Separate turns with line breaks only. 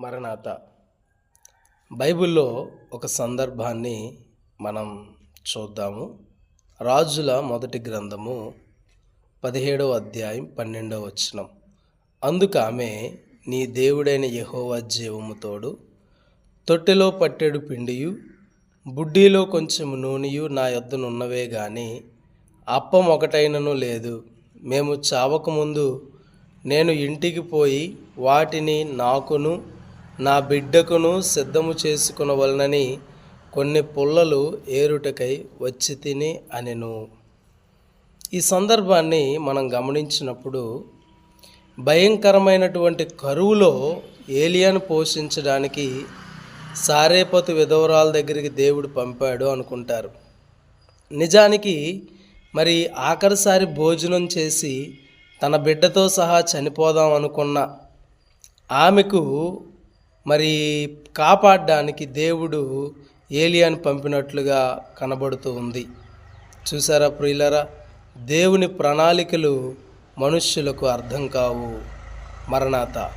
మరణాత. బైబిల్లో ఒక సందర్భాన్ని మనం చూద్దాము. రాజుల మొదటి గ్రంథము పదిహేడవ అధ్యాయం పన్నెండవ వచనం. అందుకు ఆమె నీ దేవుడైన యహోవా జీవము తోడు తొట్టెలో పట్టెడు పిండియు బుడ్డీలో కొంచెం నూనెయు నా యొద్దనున్నవే గాని అప్పం ఒకటైనను లేదు. మేము చావకముందు నేను ఇంటికి పోయి వాటిని నాకును నా బిడ్డకును సిద్ధము చేసుకునవలనని కొన్ని పుల్లలు ఏరుటకై వచ్చి తిని అనెను. ఈ సందర్భాన్ని మనం గమనించినప్పుడు భయంకరమైనటువంటి కరువులో ఏలియాను పోషించడానికి సారేపతు విధవరాల దగ్గరికి దేవుడు పంపాడు అనుకుంటారు. నిజానికి మరి ఆఖరిసారి భోజనం చేసి తన బిడ్డతో సహా చనిపోదాం అనుకున్న ఆమెకు మరి కాపాడడానికి దేవుడు ఏలియాను పంపినట్లుగా కనబడుతూ ఉంది. చూసారా ప్రియులరా? దేవుని ప్రణాళికలు మనుష్యులకు అర్థం కావు. మరణాత.